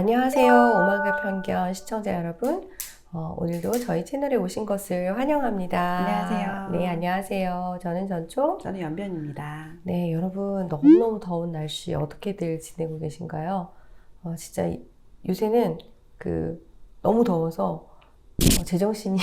안녕하세요. 오만과 편견 시청자 여러분. 어, 오늘도 저희 채널에 오신 것을 환영합니다. 안녕하세요. 네, 안녕하세요. 저는 전초. 저는 연변입니다. 네, 여러분 너무너무 더운 날씨 어떻게들 지내고 계신가요? 어, 진짜 이- 요새는 그 너무 더워서 어, 제정신이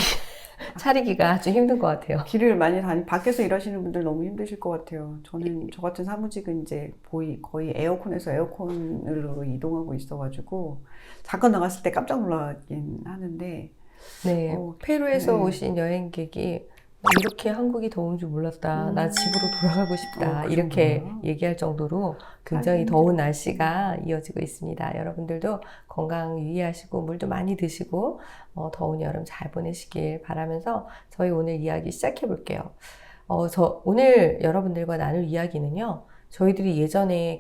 차리기가 좀 힘든 것 같아요. 길을 많이 다니, 밖에서 일하시는 분들 너무 힘드실 것 같아요. 저는 저 같은 사무직은 이제 거의, 거의 에어컨에서 에어컨으로 이동하고 있어가지고 잠깐 나갔을 때 깜짝 놀라긴 하는데 네, 어, 페루에서 네. 오신 여행객이 이렇게 한국이 더운 줄 몰랐다. 음. 나 집으로 돌아가고 싶다. 어, 그 이렇게? 얘기할 정도로 굉장히 아이고, 더운 힘들어. 날씨가 이어지고 있습니다. 여러분들도 건강 유의하시고 물도 많이 드시고 어, 더운 여름 잘 보내시길 바라면서 저희 오늘 이야기 시작해 볼게요. 어, 저 오늘 여러분들과 나눌 이야기는요. 저희들이 예전에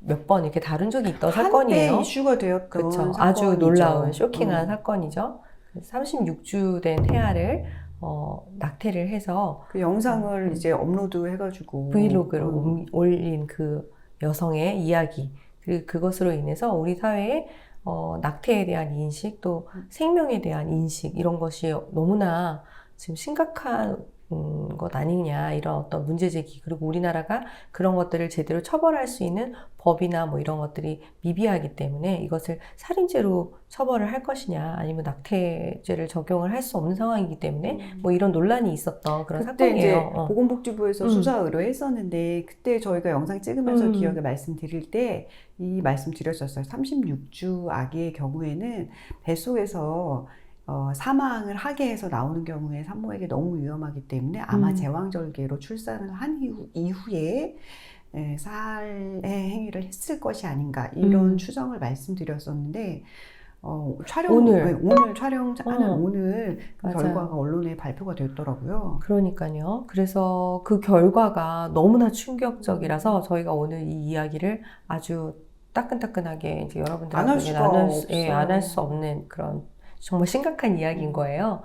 몇 번 이렇게 다룬 적이 있던 사건이에요. 이슈가 되었던 그렇죠. 아주. 놀라운 쇼킹한 음. 사건이죠. 36주 된 태아를 어, 낙태를 해서 그 영상을 음. 이제 업로드 해가지고 브이로그로 음. 옮- 올린 그 여성의 이야기 그리고 그것으로 인해서 우리 사회에 어, 낙태에 대한 인식 또 생명에 대한 인식 이런 것이 너무나 지금 심각한 음, 것 아니냐 이런 어떤 문제 제기 그리고 우리나라가 그런 것들을 제대로 처벌할 수 있는 법이나 뭐 이런 것들이 미비하기 때문에 이것을 살인죄로 처벌을 할 것이냐 아니면 낙태죄를 적용을 할 수 없는 상황이기 때문에 뭐 이런 논란이 있었던 그런 그때 이제 사건이에요. 어. 보건복지부에서 음. 수사 의뢰했었는데 그때 저희가 영상 찍으면서 음. 기억에 말씀드릴 때 이 말씀 드렸었어요. 36주 아기의 경우에는 뱃속에서 어, 사망을 하게 해서 나오는 경우에 산모에게 너무 위험하기 때문에 아마 음. 제왕절개로 출산을 한 이후, 이후에 에, 살해 행위를 했을 것이 아닌가 이런 음. 추정을 말씀드렸었는데 어, 촬영 오늘. 네, 오늘 촬영하는 어. 오늘 그. 결과가 언론에 발표가 됐더라고요. 그러니까요. 그래서 그 결과가 너무나 충격적이라서 저희가 오늘 이 이야기를 아주 따끈따끈하게 이제 수가 나눌 수, 예. 안할 수 없는 그런 정말 심각한 이야기인 거예요.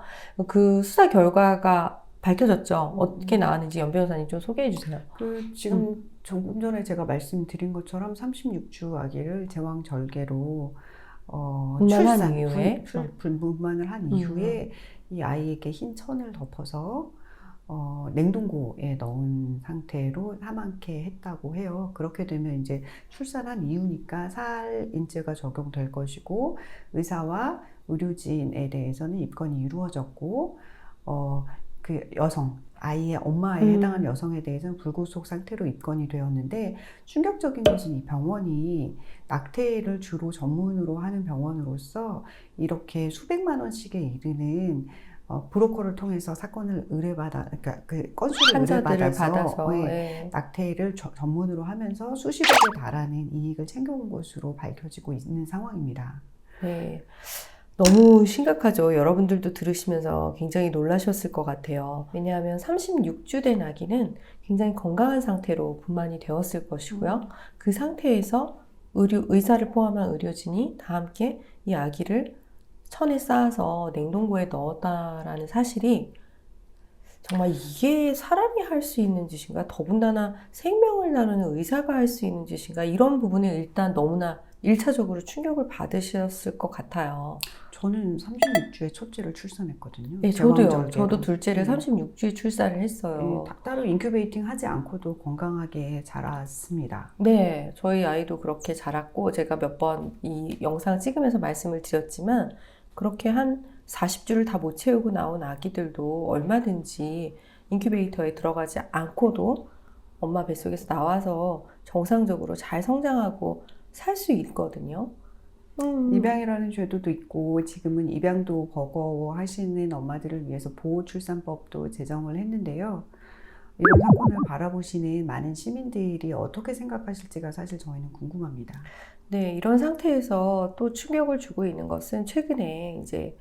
그 수사 결과가 밝혀졌죠. 어떻게 나왔는지 연 변호사님 좀 소개해 주세요. 그 지금 조금 전에 제가 말씀드린 것처럼 36주 아기를 제왕 절개로 어, 분만한 출산, 이후에? 분만을 한 음. 이후에 이 아이에게 흰 천을 덮어서 어, 냉동고에 넣은 상태로 사망케 했다고 해요. 그렇게 되면 이제 출산한 이후니까 살인죄가 적용될 것이고 의사와 의료진에 대해서는 입건이 이루어졌고 어, 그 여성 아이의 엄마에 음. 해당하는 여성에 대해서는 불구속 상태로 입건이 되었는데 충격적인 것은 이 병원이 낙태를 주로 전문으로 하는 병원으로서 이렇게 수백만 원씩에 이르는 어, 브로커를 통해서 사건을 의뢰받아 그러니까 그 건수를 의뢰받아서 받아서 예, 예. 낙태를 저- 전문으로 하면서 수십억에 달하는 이익을 챙겨온 것으로 밝혀지고 있는 상황입니다. 네. 너무 심각하죠. 여러분들도 들으시면서 굉장히 놀라셨을 것 같아요. 왜냐하면 36주 된 아기는 굉장히 건강한 상태로 분만이 되었을 것이고요. 그 상태에서 의료, 의사를 포함한 의료진이 다 함께 이 아기를 천에 쌓아서 냉동고에 넣었다라는 사실이 정말 이게 사람이 할 수 있는 짓인가? 더군다나 생명을 나누는 의사가 할 수 있는 짓인가? 이런 부분에 일단 너무나 일차적으로 충격을 받으셨을 것 같아요. 저는 36주에 첫째를 출산했거든요. 네, 저도요. 저도 둘째를 음. 36주에 출산을 했어요. 예, 따로 인큐베이팅 하지 않고도 건강하게 자랐습니다. 네, 저희 아이도 그렇게 자랐고, 제가 몇 번 이 영상 찍으면서 말씀을 드렸지만, 그렇게 한 40주를 다 못 채우고 나온 아기들도 얼마든지 인큐베이터에 들어가지 않고도 엄마 뱃속에서 나와서 정상적으로 잘 성장하고 살 수 있거든요. 음. 입양이라는 제도도 있고 지금은 입양도 버거워 하시는 엄마들을 위해서 보호출산법도 제정을 했는데요. 이런 사건을 바라보시는 많은 시민들이 어떻게 생각하실지가 사실 저희는 궁금합니다. 네, 이런 상태에서 또 충격을 주고 있는 것은 최근에 이제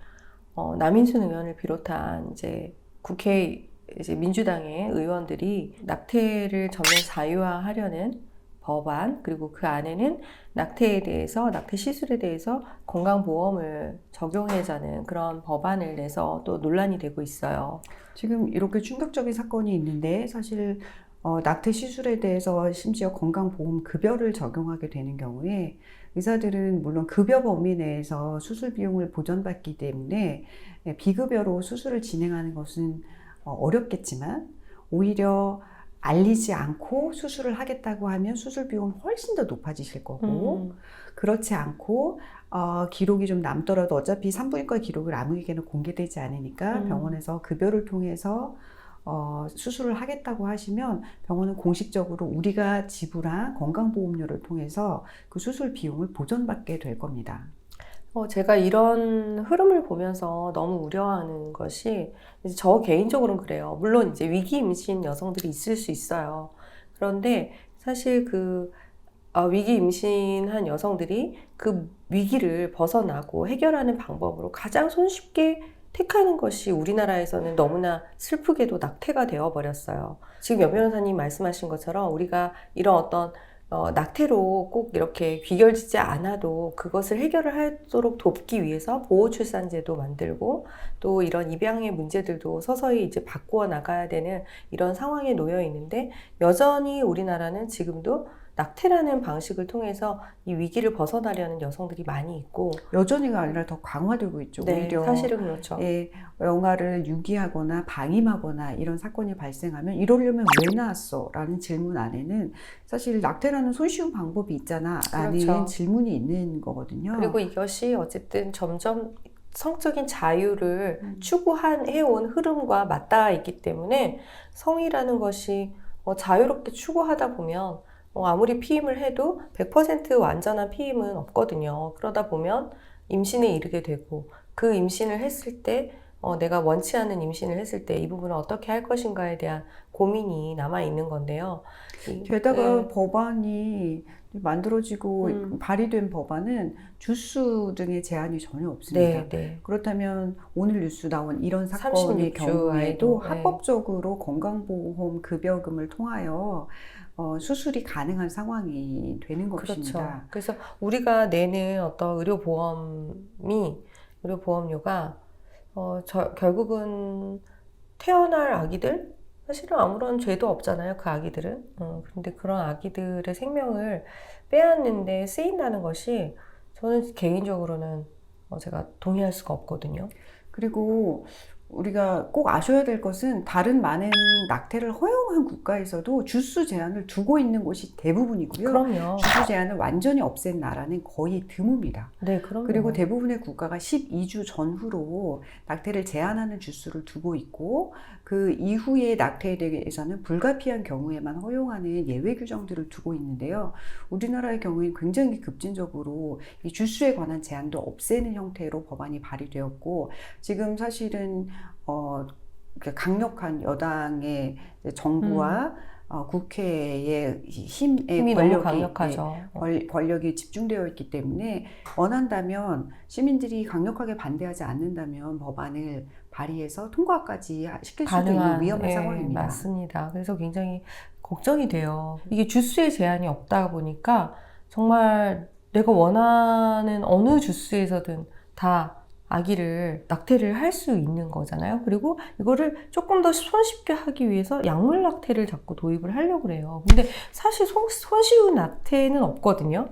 어, 남인순 의원을 비롯한 이제 국회 이제 민주당의 의원들이 낙태를 전면 사유화하려는 법안 그리고 그 안에는 낙태에 대해서 낙태 시술에 대해서 건강보험을 적용하자는 그런 법안을 내서 또 논란이 되고 있어요. 지금 이렇게 충격적인 사건이 있는데 사실 어, 낙태 시술에 대해서 심지어 건강보험 급여를 적용하게 되는 경우에 의사들은 물론 급여 범위 내에서 수술 비용을 보전받기 때문에 예, 비급여로 수술을 진행하는 것은 어, 어렵겠지만 오히려 알리지 않고 수술을 하겠다고 하면 수술 비용은 훨씬 더 높아지실 거고 음. 그렇지 않고 어, 기록이 좀 남더라도 어차피 산부인과 기록을 아무에게나 공개되지 않으니까 음. 병원에서 급여를 통해서 어, 수술을 하겠다고 하시면 병원은 공식적으로 우리가 지불한 건강보험료를 통해서 그 수술 비용을 보전받게 될 겁니다. 어, 제가 이런 흐름을 보면서 너무 우려하는 것이 저 개인적으로는 그래요. 물론 이제 위기 임신 여성들이 있을 수 있어요. 그런데 사실 그 어, 위기 임신한 여성들이 그 위기를 벗어나고 해결하는 방법으로 가장 손쉽게 택하는 것이 우리나라에서는 너무나 슬프게도 낙태가 되어 버렸어요. 지금 여 변호사님 말씀하신 것처럼 우리가 이런 어떤 어, 낙태로 꼭 이렇게 귀결지지 않아도 그것을 해결을 하도록 돕기 위해서 보호출산제도 만들고 또 이런 입양의 문제들도 서서히 이제 바꾸어 나가야 되는 이런 상황에 놓여 있는데 여전히 우리나라는 지금도 낙태라는 방식을 통해서 이 위기를 벗어나려는 여성들이 많이 있고 여전히가 아니라 더 강화되고 있죠. 네, 오히려 사실은 그렇죠. 예, 영아를 유기하거나 방임하거나 이런 사건이 발생하면 이러려면 왜 낳았어? 라는 질문 안에는 사실 낙태라는 손쉬운 방법이 있잖아 라는 그렇죠. 질문이 있는 거거든요. 그리고 이것이 어쨌든 점점 성적인 자유를 음. 추구한 해온 흐름과 맞닿아 있기 때문에 성이라는 것이 어, 자유롭게 추구하다 보면 어, 아무리 피임을 해도 100% 완전한 피임은 없거든요. 그러다 보면 임신에 이르게 되고 그 임신을 했을 때 어, 내가 원치 않는 임신을 했을 때 이 부분을 어떻게 할 것인가에 대한 고민이 남아 있는 건데요. 이- 게다가 네. 법안이 만들어지고 음. 발의된 법안은 주수 등의 제한이 전혀 없습니다. 네, 네. 그렇다면 오늘 뉴스 나온 이런 사건의 36주 경우에도 네. 합법적으로 건강보험 급여금을 통하여 어, 수술이 가능한 상황이 되는 그렇죠. 것입니다. 그래서 우리가 내는 어떤 의료 보험이 의료 보험료가 어, 저, 결국은 태어날 아기들 사실은 아무런 죄도 없잖아요. 그 아기들은. 어, 그런데 그런 아기들의 생명을 빼앗는데 쓰인다는 것이 저는 개인적으로는 어, 제가 동의할 수가 없거든요. 그리고 우리가 꼭 아셔야 될 것은 다른 많은 낙태를 허용한 국가에서도 주수 제한을 두고 있는 곳이 대부분이고요. 그럼요. 주수 제한을 완전히 없앤 나라는 거의 드뭅니다. 네, 그럼요. 그리고 대부분의 국가가 12주 전후로 낙태를 제한하는 주수를 두고 있고 그 이후의 낙태에 대해서는 불가피한 경우에만 허용하는 예외 규정들을 두고 있는데요. 우리나라의 경우에는 굉장히 급진적으로 이 주수에 관한 제한도 없애는 형태로 법안이 발의되었고 지금 사실은 어그 강력한 여당의 정부와 어, 국회의 힘의 음. 권력이 너무 강력하죠. 예, 권- 권력이 집중되어 있기 때문에 원한다면 시민들이 강력하게 반대하지 않는다면 법안을 발의해서 통과까지 하- 시킬 수도 있는 위험한 예, 상황입니다. 맞습니다. 그래서 굉장히 걱정이 돼요. 이게 주스의 제한이 없다 보니까 정말 내가 원하는 어느 주스에서든 다 아기를 낙태를 할 수 있는 거잖아요. 그리고 이거를 조금 더 손쉽게 하기 위해서 약물 낙태를 자꾸 도입을 하려고 그래요. 근데 사실 손, 손쉬운 낙태는 없거든요.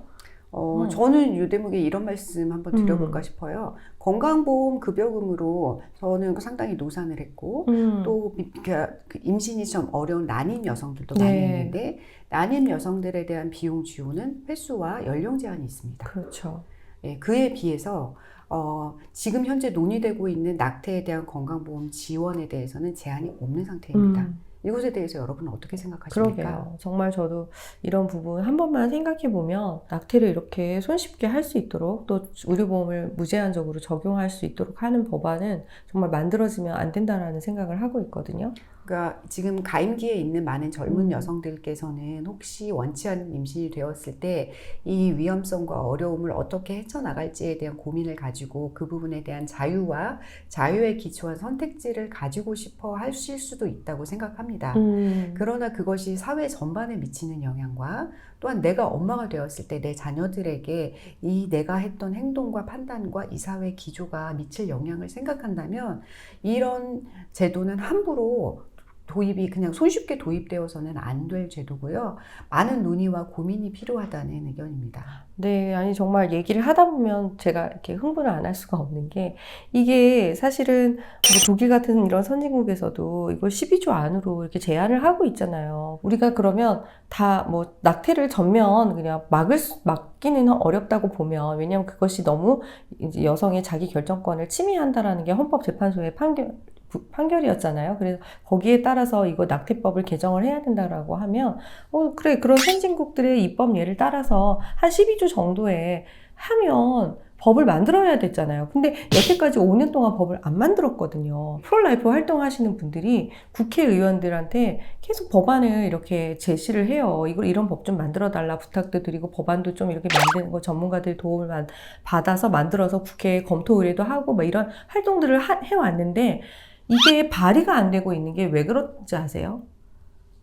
어, 음. 저는 이 대목에 이런 말씀 한번 드려볼까 음. 싶어요. 건강보험 급여금으로 저는 상당히 노산을 했고 음. 또 비- 그- 그 임신이 좀 어려운 난임 여성들도 네. 많이 있는데 난임 여성들에 대한 비용 지원은 횟수와 연령 제한이 있습니다. 그렇죠. 예, 그에 비해서 어, 지금 현재 논의되고 있는 낙태에 대한 건강보험 지원에 대해서는 제한이 없는 상태입니다. 음. 이것에 대해서 여러분은 어떻게 생각하십니까? 그러게요. 정말 저도 이런 부분 한 번만 생각해 보면 낙태를 이렇게 손쉽게 할 수 있도록 또 의료보험을 무제한적으로 적용할 수 있도록 하는 법안은 정말 만들어지면 안 된다라는 생각을 하고 있거든요. 그러니까 지금 가임기에 있는 많은 젊은 음. 여성들께서는 혹시 원치 않는 임신이 되었을 때 이 위험성과 어려움을 어떻게 헤쳐나갈지에 대한 고민을 가지고 그 부분에 대한 자유와 자유에 기초한 선택지를 가지고 싶어 하실 수도 있다고 생각합니다. 음. 그러나 그것이 사회 전반에 미치는 영향과 또한 내가 엄마가 되었을 때 내 자녀들에게 이 내가 했던 행동과 판단과 이 사회 기조가 미칠 영향을 생각한다면 이런 제도는 함부로 도입이 그냥 손쉽게 도입되어서는 안 될 제도고요. 많은 논의와 고민이 필요하다는 의견입니다. 네, 아니 정말 얘기를 하다 보면 제가 이렇게 흥분을 안 할 수가 없는 게 이게 사실은 뭐 독일 같은 이런 선진국에서도 이걸 12조 안으로 이렇게 제한을 하고 있잖아요. 우리가 그러면 다 뭐 낙태를 전면 그냥 막을 수, 막기는 어렵다고 보면 왜냐하면 그것이 너무 이제 여성의 자기 결정권을 침해한다라는 게 헌법재판소의 판결 부- 판결이었잖아요. 그래서 거기에 따라서 이거 낙태법을 개정을 해야 된다라고 하면 어 그래 그런 선진국들의 입법 예를 따라서 한 12조 정도에 하면 법을 만들어야 됐잖아요. 근데 여태까지 5년 동안 법을 안 만들었거든요. 프로라이프 활동하시는 분들이 국회의원들한테 계속 법안을 이렇게 제시를 해요. 이걸 이런 법 좀 만들어 달라 부탁도 드리고 법안도 좀 이렇게 만드는 거 전문가들 도움을 만- 받아서 만들어서 국회에 검토 의뢰도 하고 뭐 이런 활동들을 하- 해왔는데 이게 발의가 안 되고 있는 게 왜 그런지 아세요?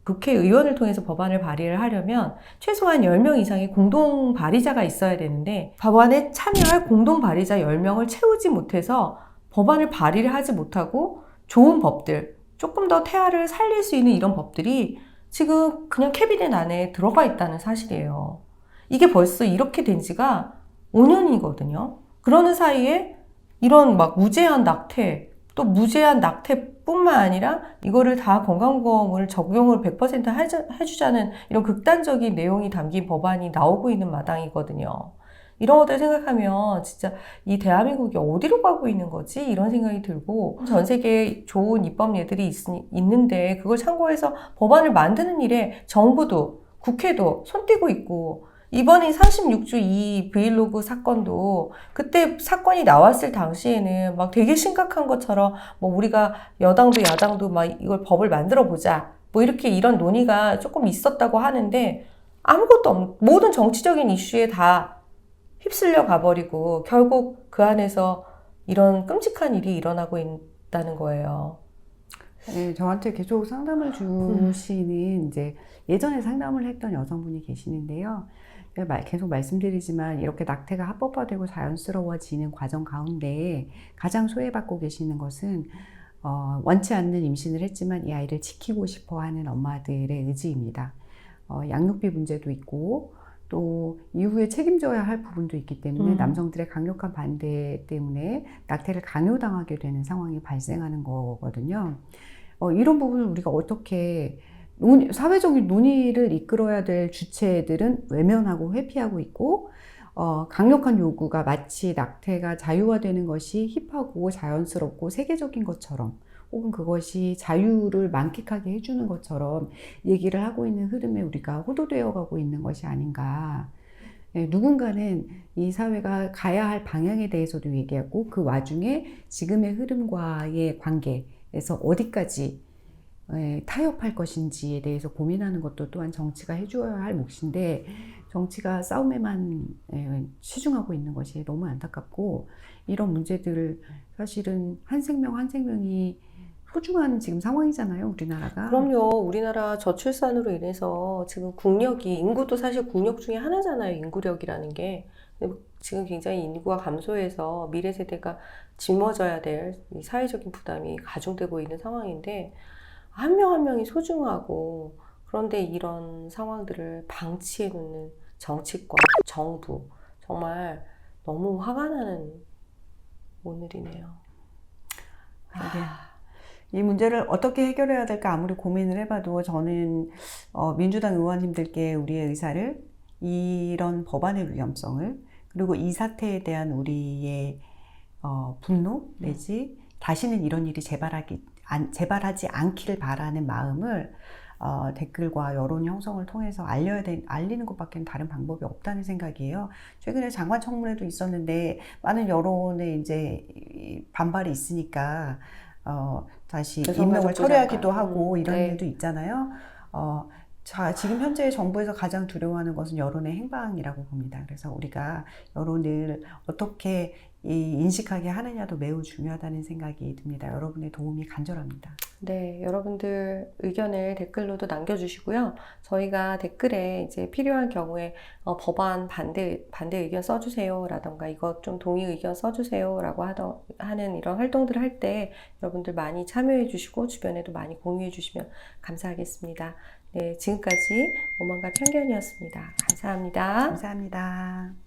국회의원을 통해서 법안을 발의를 하려면 최소한 10명 이상의 공동 발의자가 있어야 되는데 법안에 참여할 공동 발의자 10명을 채우지 못해서 법안을 발의를 하지 못하고 좋은 법들, 조금 더 태아를 살릴 수 있는 이런 법들이 지금 그냥 캐비넷 안에 들어가 있다는 사실이에요. 이게 벌써 이렇게 된 지가 5년이거든요. 그러는 사이에 이런 막 무제한 낙태, 또 무제한 낙태뿐만 아니라 이거를 다 건강보험을 적용을 100% 해주- 해주자는 이런 극단적인 내용이 담긴 법안이 나오고 있는 마당이거든요. 이런 것들 생각하면 진짜 이 대한민국이 어디로 가고 있는 거지? 이런 생각이 들고 전 세계에 좋은 입법례들이 있, 있는데 그걸 참고해서 법안을 만드는 일에 정부도 국회도 손띄고 있고 이번에 36주 이 브이로그 사건도 그때 사건이 나왔을 당시에는 막 되게 심각한 것처럼 뭐 우리가 여당도 야당도 막 이걸 법을 만들어 보자 뭐 이렇게 이런 논의가 조금 있었다고 하는데 아무것도 없 모든 정치적인 이슈에 다 휩쓸려 가버리고 결국 그 안에서 이런 끔찍한 일이 일어나고 있다는 거예요. 네, 저한테 계속 상담을 주시는 이제 예전에 상담을 했던 여성분이 계시는데요. 네, 말- 계속 말씀드리지만 이렇게 낙태가 합법화되고 자연스러워지는 과정 가운데 가장 소외받고 계시는 것은 어, 원치 않는 임신을 했지만 이 아이를 지키고 싶어 하는 엄마들의 의지입니다. 어, 양육비 문제도 있고 또 이후에 책임져야 할 부분도 있기 때문에 음. 남성들의 강력한 반대 때문에 낙태를 강요당하게 되는 상황이 발생하는 거거든요. 어, 이런 부분을 우리가 어떻게 논의- 사회적인 논의를 이끌어야 될 주체들은 외면하고 회피하고 있고 어, 강력한 요구가 마치 낙태가 자유화되는 것이 힙하고 자연스럽고 세계적인 것처럼 혹은 그것이 자유를 만끽하게 해주는 것처럼 얘기를 하고 있는 흐름에 우리가 호도되어 가고 있는 것이 아닌가. 예, 누군가는 이 사회가 가야 할 방향에 대해서도 얘기하고 그 와중에 지금의 흐름과의 관계에서 어디까지 예, 타협할 것인지에 대해서 고민하는 것도 또한 정치가 해줘야 할 몫인데 정치가 싸움에만 예, 치중하고 있는 것이 너무 안타깝고 이런 문제들을 사실은 한 생명 한 생명이 소중한 지금 상황이잖아요 우리나라가 그럼요. 우리나라 저출산으로 인해서 지금 국력이 인구도 사실 국력 중에 하나잖아요. 인구력이라는 게. 지금 굉장히 인구가 감소해서 미래 세대가 짊어져야 될이 사회적인 부담이 가중되고 있는 상황인데 한명한 명이 소중하고 그런데 이런 상황들을 방치해 놓는 정치권, 정부 정말 너무 화가 나는 오늘이네요. 그러게. 이 문제를 어떻게 해결해야 될까 아무리 고민을 해봐도 저는 어, 민주당 의원님들께 우리의 의사를 이런 법안의 위험성을 그리고 이 사태에 대한 우리의 어, 분노 내지 다시는 이런 일이 재발하기 안, 재발하지 않기를 바라는 마음을 어, 댓글과 여론 형성을 통해서 알려야 돼, 알리는 것밖에 다른 방법이 없다는 생각이에요. 최근에 장관 청문회도 있었는데 많은 여론의 이제 이 반발이 있으니까 어, 다시 임명을 철회하기도. 하고 음, 이런 네. 일도 있잖아요. 어, 자, 지금 현재 정부에서 가장 두려워하는 것은 여론의 행방이라고 봅니다. 그래서 우리가 여론을 어떻게 이 인식하게 하느냐도 매우 중요하다는 생각이 듭니다. 여러분의 도움이 간절합니다. 네, 여러분들 의견을 댓글로도 남겨주시고요. 저희가 댓글에 이제 필요한 경우에 어, 법안 반대, 반대 의견 써주세요 라던가 이것 좀 동의 의견 써주세요 라고 하던, 하는 이런 활동들을 할 때 여러분들 많이 참여해 주시고 주변에도 많이 공유해 주시면 감사하겠습니다. 네, 지금까지 오만과 편견이었습니다. 감사합니다. 감사합니다.